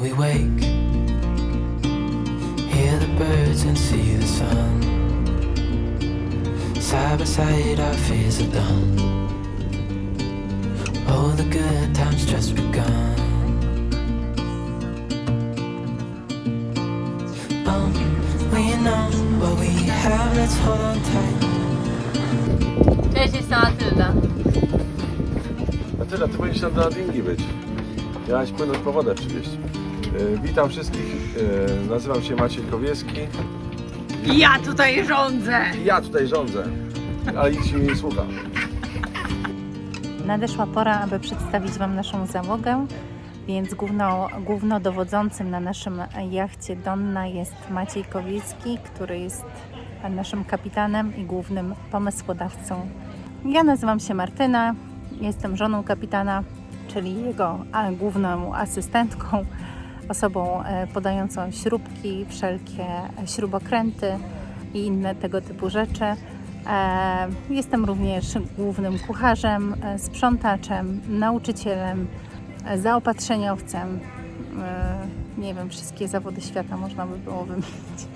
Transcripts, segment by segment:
we wake. Hear the birds and see the sun. Side by side, our fears are done. Oh, the good times just begun. Um, we know what we have, let's hold on tight. Cześć, jestem Matylda. A tyle, ty powinieneś tam na dingi być. Miałaś płynąć po wodę przywieźć. E, witam wszystkich, e, nazywam się Maciej Kowieski. Ja tutaj rządzę! Ja tutaj rządzę, ale nikt się nie słucha. Nadeszła pora, aby przedstawić Wam naszą załogę, więc główno, głównodowodzącym na naszym jachcie Donna jest Maciej Kowiecki, który jest naszym kapitanem i głównym pomysłodawcą. Ja nazywam się Martyna, jestem żoną kapitana, czyli jego główną asystentką, osobą e, podającą śrubki, wszelkie śrubokręty i inne tego typu rzeczy. E, Jestem również głównym kucharzem, e, sprzątaczem, nauczycielem, zaopatrzeniowcem. Nie wiem, wszystkie zawody świata można by było wymienić.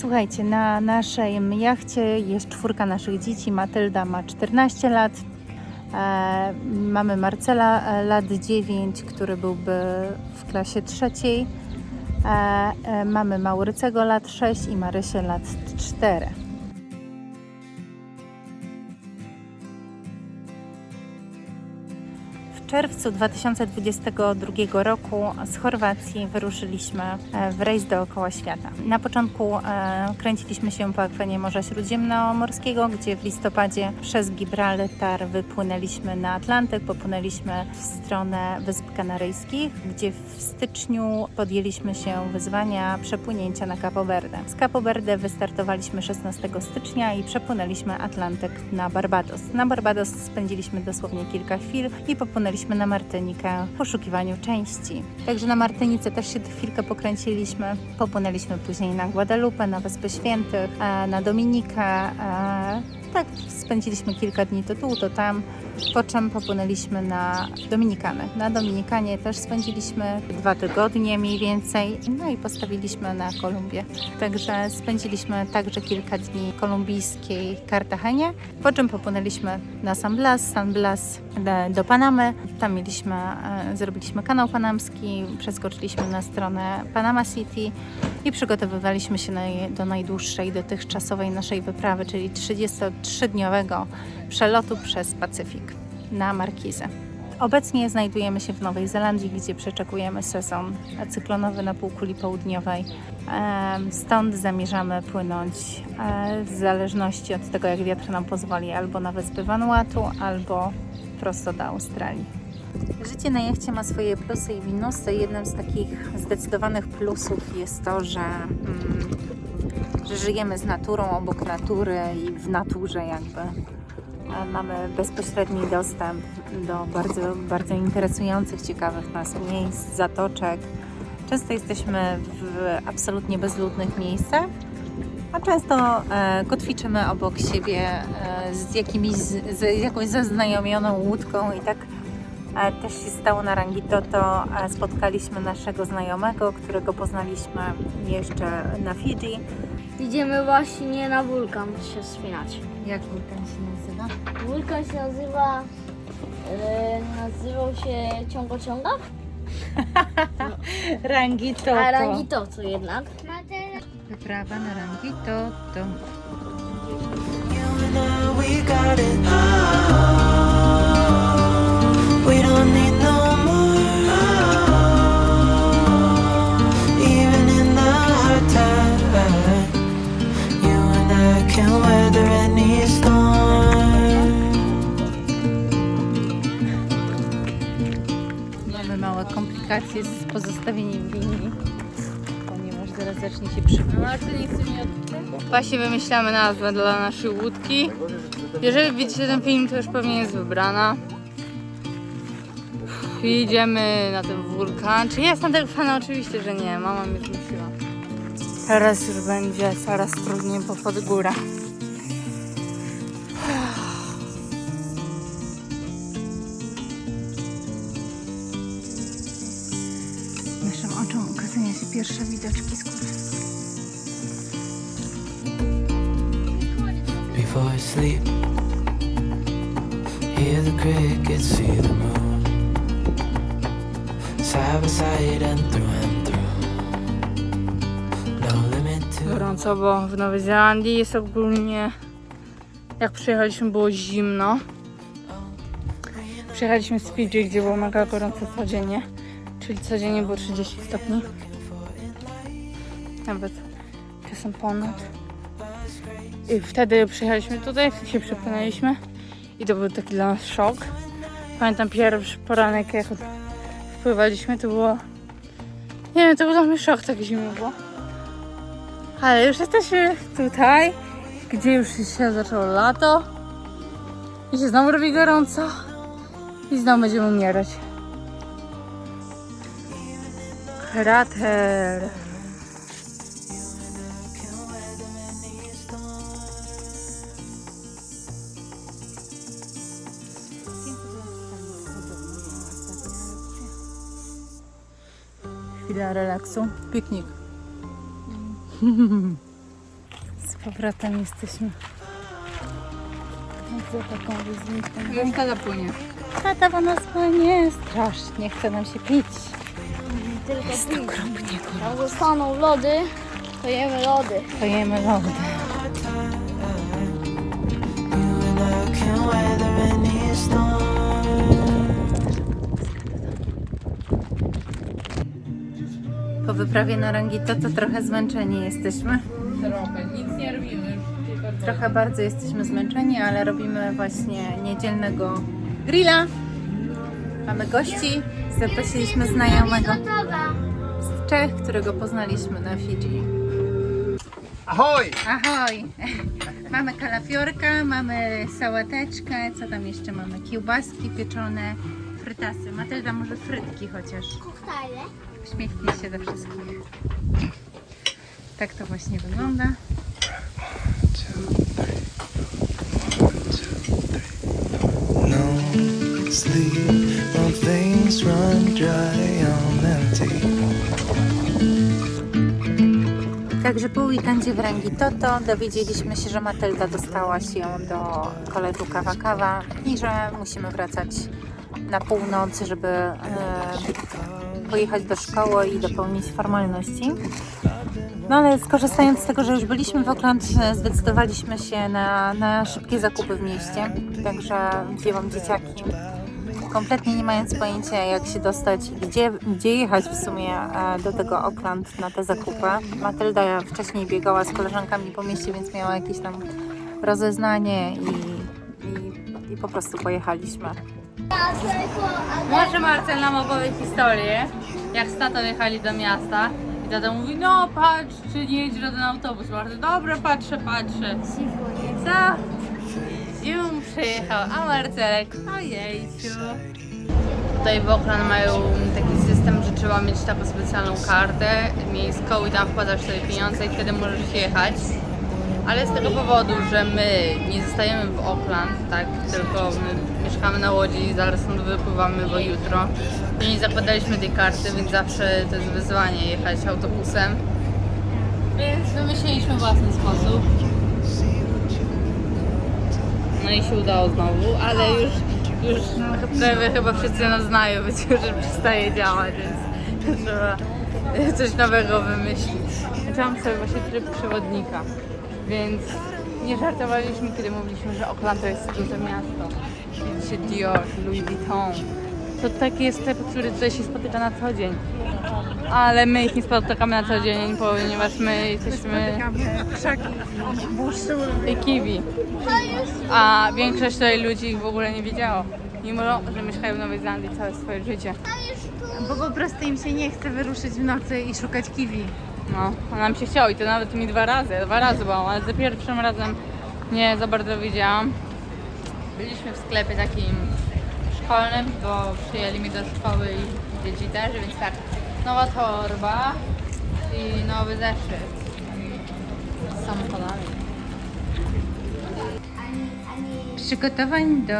Słuchajcie, na naszej jachcie jest czwórka naszych dzieci. Matylda ma 14 lat. E, Mamy Marcela e, lat 9, który byłby w klasie trzeciej. E, Mamy Maurycego lat 6 i Marysię lat 4. czerwcu 2022 roku z Chorwacji wyruszyliśmy e, w rejs dookoła świata. Na początku e, kręciliśmy się po akwenie Morza Śródziemnomorskiego, gdzie w listopadzie przez Gibraltar wypłynęliśmy na Atlantyk, popłynęliśmy w stronę Wysp Kanaryjskich, gdzie w styczniu podjęliśmy się wyzwania przepłynięcia na Capo Verde. Z Capo Verde wystartowaliśmy 16 stycznia i przepłynęliśmy Atlantyk na Barbados. Na Barbados spędziliśmy dosłownie kilka chwil i popłynęliśmy na Martynikę w poszukiwaniu części. Także na Martynice też się chwilkę pokręciliśmy. Popłynęliśmy później na Guadalupe, na Wyspy Świętych, e, na Dominikę. Tak, spędziliśmy kilka dni to tu, to tam, po czym popłynęliśmy na Dominikanę. Na Dominikanie też spędziliśmy dwa tygodnie mniej więcej, no i postawiliśmy na Kolumbię. Także spędziliśmy także kilka dni w kolumbijskiej Kartagenie, po czym popłynęliśmy na San Blas, San Blas do, Panamy. Tam mieliśmy, e, zrobiliśmy kanał panamski, przeskoczyliśmy na stronę Panama City i przygotowywaliśmy się do najdłuższej dotychczasowej naszej wyprawy, czyli 33-dniowego przelotu przez Pacyfik na Markizę. Obecnie znajdujemy się w Nowej Zelandii, gdzie przeczekujemy sezon cyklonowy na półkuli południowej. Stąd zamierzamy płynąć e, w zależności od tego, jak wiatr nam pozwoli, albo na wyspy Vanuatu, albo prosto do Australii. Życie na jachcie ma swoje plusy i minusy. Jednym z takich zdecydowanych plusów jest to, że, mm, że żyjemy z naturą, obok natury i w naturze jakby. Mamy bezpośredni dostęp do bardzo, bardzo interesujących, ciekawych nas miejsc, zatoczek. Często jesteśmy w absolutnie bezludnych miejscach, a często e, kotwiczymy obok siebie e, z, jakimiś, z, jakąś zaznajomioną łódką i tak e, też się stało na Rangitoto. Spotkaliśmy naszego znajomego, którego poznaliśmy jeszcze na Fidżi. Idziemy właśnie na wulkan się wspinać. Jak wulkan się nazywa? Wulkan się nazywa... E, nazywał się Ciągociąga? Rangitoto. A Rangito co jednak. Wyprawa na Rangitoto. You Właśnie wymyślamy nazwę dla naszej łódki. Jeżeli widzicie ten film, to już pewnie jest wybrana. Idziemy na ten wulkan. Czy jestem tego fana? Oczywiście, że nie. Mama mnie zmusiła. Teraz już będzie coraz trudniej, bo pod górę. Side. No Gorąco, bo w Nowej Zelandii jest ogólnie... Jak przyjechaliśmy było zimno. Przyjechaliśmy z Fidżi, gdzie było mega gorąco codziennie. Czyli codziennie było 30 stopni. Nawet czasem ponad. I wtedy przyjechaliśmy tutaj, się przepłynęliśmy. I to był taki dla nas szok. Pamiętam pierwszy poranek, jak wpływaliśmy, to było... Nie wiem, to był dla mnie szok, tak zimno było. Ale już jesteśmy tutaj, gdzie już się zaczęło lato. I się znowu robi gorąco. I znowu będziemy umierać. Krater. Chwila relaksu. Piknik. Z powrotem jesteśmy. Za taką wizytą. Już tata płynie. Tata, bo nas płynie. Strasznie chce nam się pić. Tylko Jest pić. okropnie gorąco. Jak zostaną lody, to jemy lody. To jemy lody. Po wyprawie na Rangito to trochę zmęczeni jesteśmy. Trochę, nic nie robimy. Trochę bardzo jesteśmy zmęczeni, ale robimy właśnie niedzielnego grilla. Mamy gości. Zaprosiliśmy znajomego z Czech, którego poznaliśmy na Fidżi. Ahoj! Ahoj! Mamy kalafiorka, mamy sałateczkę, co tam jeszcze mamy? Kiełbaski pieczone, frytasy. Matylda może frytki chociaż. Uśmiechnij się do wszystkich. Tak to właśnie wygląda. no sleep when things run dry on empty. Także po weekendzie w Rangitoto dowiedzieliśmy się, że Matylda dostała się do koledżu Kawa Kawa i że musimy wracać na północ, żeby e, pojechać do szkoły i dopełnić formalności. No ale skorzystając z tego, że już byliśmy w Oakland, zdecydowaliśmy się na, na szybkie zakupy w mieście. Także wzięłam dzieciaki kompletnie nie mając pojęcia jak się dostać, gdzie, gdzie jechać w sumie e, do tego Oakland na te zakupy. Matylda wcześniej biegała z koleżankami po mieście, więc miała jakieś tam rozeznanie i, i, i po prostu pojechaliśmy. Może Marcel nam opowie historię, jak z tatą jechali do miasta i tata mówi, no patrz, czy nie jedzie żaden autobus. Marcel, dobra, patrzę, patrzę. Co? Zium przyjechał, a Marcelek, ojejciu. Tutaj w Oakland mają taki system, że trzeba mieć taką specjalną kartę miejską i tam wkładasz sobie pieniądze i wtedy możesz jechać. Ale z tego powodu, że my nie zostajemy w Oakland, tak, tylko my mieszkamy na Łodzi i zaraz stąd wypływamy, bo jutro, to nie zakładaliśmy tej karty, więc zawsze to jest wyzwanie jechać autobusem. Więc wymyśliliśmy własny sposób. No i się udało znowu, ale już, już prawie chyba wszyscy nas znają, więc już przestaje działać, więc trzeba coś nowego wymyślić. Zaczęłam sobie właśnie tryb przewodnika, więc nie żartowaliśmy, kiedy mówiliśmy, że Oakland to jest duże miasto. Widzi się Dior, Louis Vuitton. To takie sklep, który tutaj się spotyka na co dzień. Ale my ich nie spotykamy na co dzień, ponieważ my jesteśmy i kiwi. A większość tutaj ludzi ich w ogóle nie wiedziało. Mimo, że mieszkają w Nowej Zelandii całe swoje życie. Bo po prostu im się nie chce wyruszyć w nocy i szukać kiwi. No, a nam się chciało i to nawet mi dwa razy, dwa razy byłam, ale za pierwszym razem nie za bardzo wiedziałam. Byliśmy w sklepie takim szkolnym, bo przyjęli mnie do szkoły i dzieci też, więc tak, nowa torba i nowy zeszyt z samochodami. Przygotowań do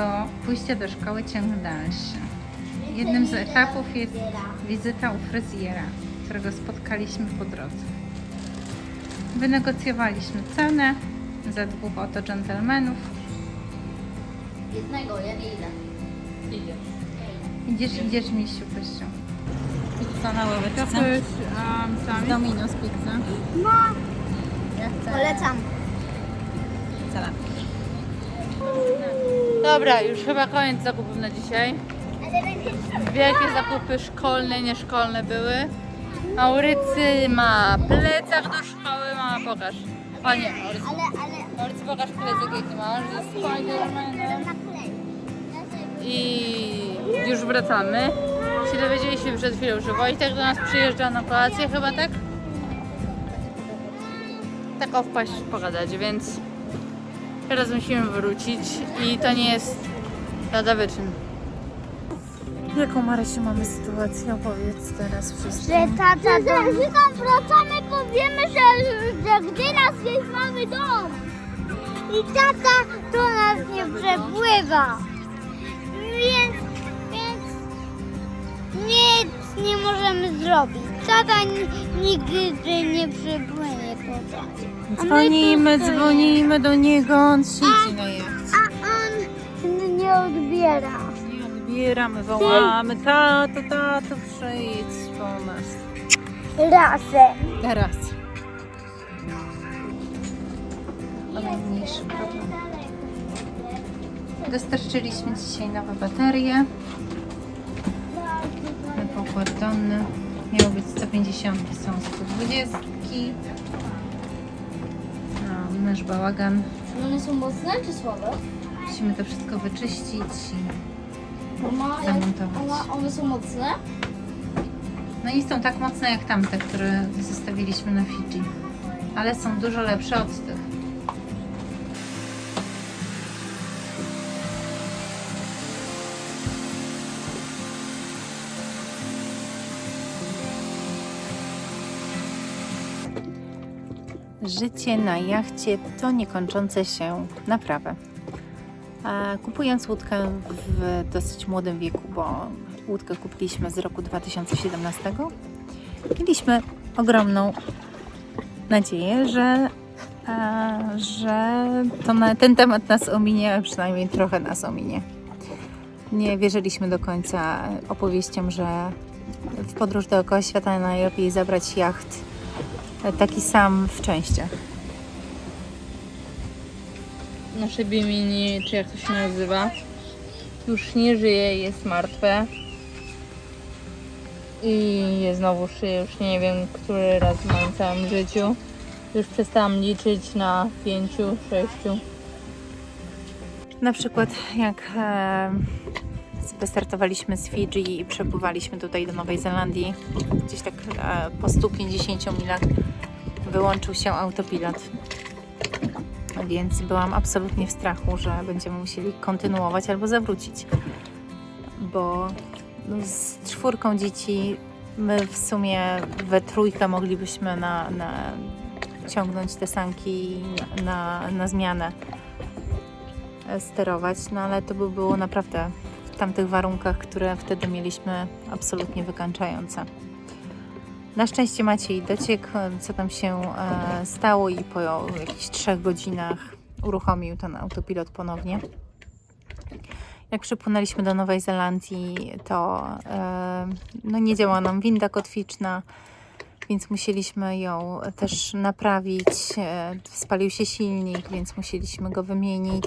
pójścia do szkoły ciąg dalszy. Jednym z etapów jest wizyta u fryzjera. Którego spotkaliśmy po drodze. Wynegocjowaliśmy cenę za dwóch oto dżentelmenów. Jednego, ja nie idę. Idziesz, idziesz, misiu, kościu. Pizza na ławeczce. um, Z Domino's pizza. Polecam. Dobra, już chyba koniec zakupów na dzisiaj. Wielkie zakupy szkolne, nieszkolne były. Maurycy ma plecak do szkoły, mama pokaż. O nie, Maurycy, Ale, ale... Maurycy pokaż plecak jaki masz ze Spidermanem. I już wracamy. Się dowiedzieliśmy przed chwilą, że Wojtek do nas przyjeżdża na kolację chyba, tak? Tak o wpaść pogadać, więc teraz musimy wrócić i to nie jest lada wyczyn. Jaką Marysiu mamy sytuację? Opowiedz teraz wszystkim. Że tata do... Że tam wracamy, powiemy, że, że gdy nas jest mamy dom. I tata do nas nie przepływa. Więc, więc nic nie możemy zrobić. Tata ni- nigdy nie przypłynie po nas. Dzwonimy, dzwonimy do niego, on siedzi na jachcie. A on nie odbiera. Nie odbieramy, wołamy, tato, tato, przyjdź po nas. Razem. Teraz. Najmniejszy problem. Dostarczyliśmy dzisiaj nowe baterie. Na pokład donny. Miało być 150, są 120. No, nasz bałagan. Czy one są mocne czy słabe? Musimy to wszystko wyczyścić Mama, Zamontować. One są mocne? No i są tak mocne jak tamte, które zostawiliśmy na Fidżi. Ale są dużo lepsze od tych. Życie na jachcie to niekończące się naprawy. A Kupując łódkę w dosyć młodym wieku, bo łódkę kupiliśmy z roku 2017, mieliśmy ogromną nadzieję, że, a, że to na, ten temat nas ominie, a przynajmniej trochę nas ominie. Nie wierzyliśmy do końca opowieściom, że w podróż dookoła świata najlepiej zabrać jacht e, taki sam w częściach. Nasze Bimini, czy jak to się nazywa, już nie żyje, jest martwe. I je znowu szyję, już nie wiem, który raz w moim całym życiu. Już przestałam liczyć na pięciu, sześciu. Na przykład jak e, z Fidżi i przepływaliśmy tutaj do Nowej Zelandii, gdzieś tak e, po 150 milach wyłączył się autopilot. Więc byłam absolutnie w strachu, że będziemy musieli kontynuować albo zawrócić. Bo z czwórką dzieci my w sumie we trójkę moglibyśmy na, na ciągnąć te sanki na, na, zmianę sterować, no ale to by było naprawdę w tamtych warunkach, które wtedy mieliśmy absolutnie wykańczające. Na szczęście Maciej dociekł, co tam się e, stało i po jakichś trzech godzinach uruchomił ten autopilot ponownie. Jak przypłynęliśmy do Nowej Zelandii, to e, no nie działa nam winda kotwiczna, więc musieliśmy ją też naprawić. E, spalił się silnik, więc musieliśmy go wymienić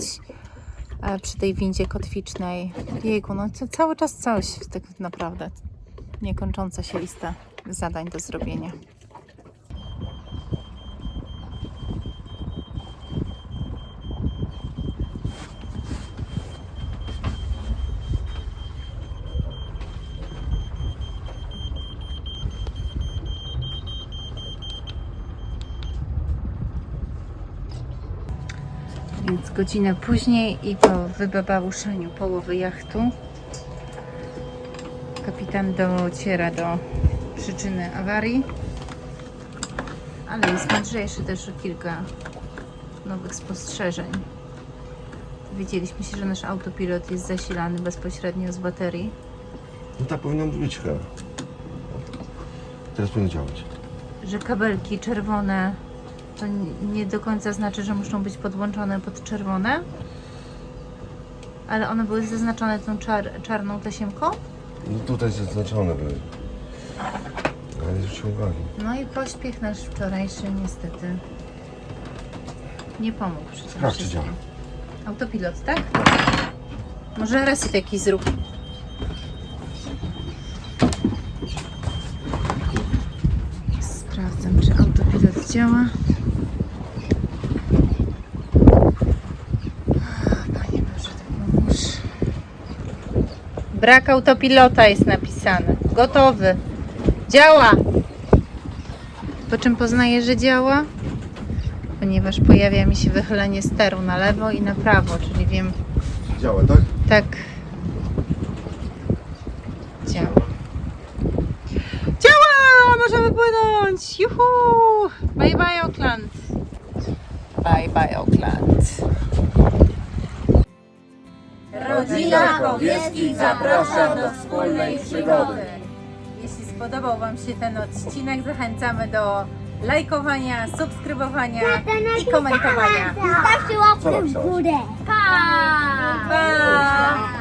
e, przy tej windzie kotwicznej. Jejku, no to cały czas coś tak naprawdę. Niekończąca się lista zadań do zrobienia. Więc godzinę później i po wybabałuszeniu połowy jachtu kapitan dociera do przyczyny awarii. Ale jest mądrzejszy też o kilka nowych spostrzeżeń. Dowiedzieliśmy się, że nasz autopilot jest zasilany bezpośrednio z baterii. No tak powinno być chyba. Teraz powinno działać. że kabelki czerwone to nie do końca znaczy, że muszą być podłączone pod czerwone. Ale one były zaznaczone tą czar czarną tasiemką. No tutaj zaznaczone były. Ale nie zwróciłem uwagi. No i pośpiech nasz wczorajszy niestety nie pomógł przy tym Sprawdź, czy wszystkim. działa. Autopilot, tak? Może reset jakiś zrób. Sprawdzam, czy autopilot działa. Panie Boże, pomóż. Brak autopilota jest napisane. Gotowy. Działa. Po czym poznaję, że działa? Ponieważ pojawia mi się wychylenie steru na lewo i na prawo, czyli wiem, Działa, tak? tak. Działa. Działa! Możemy płynąć! Juhu! Bye bye Auckland! Bye bye Auckland! Rodzina Kowieskich zaprasza do wspólnej przygody. Jeśli spodobał Wam się ten odcinek, zachęcamy do lajkowania, subskrybowania i komentowania. Zostawcie łapkę w górę. Pa! Pa!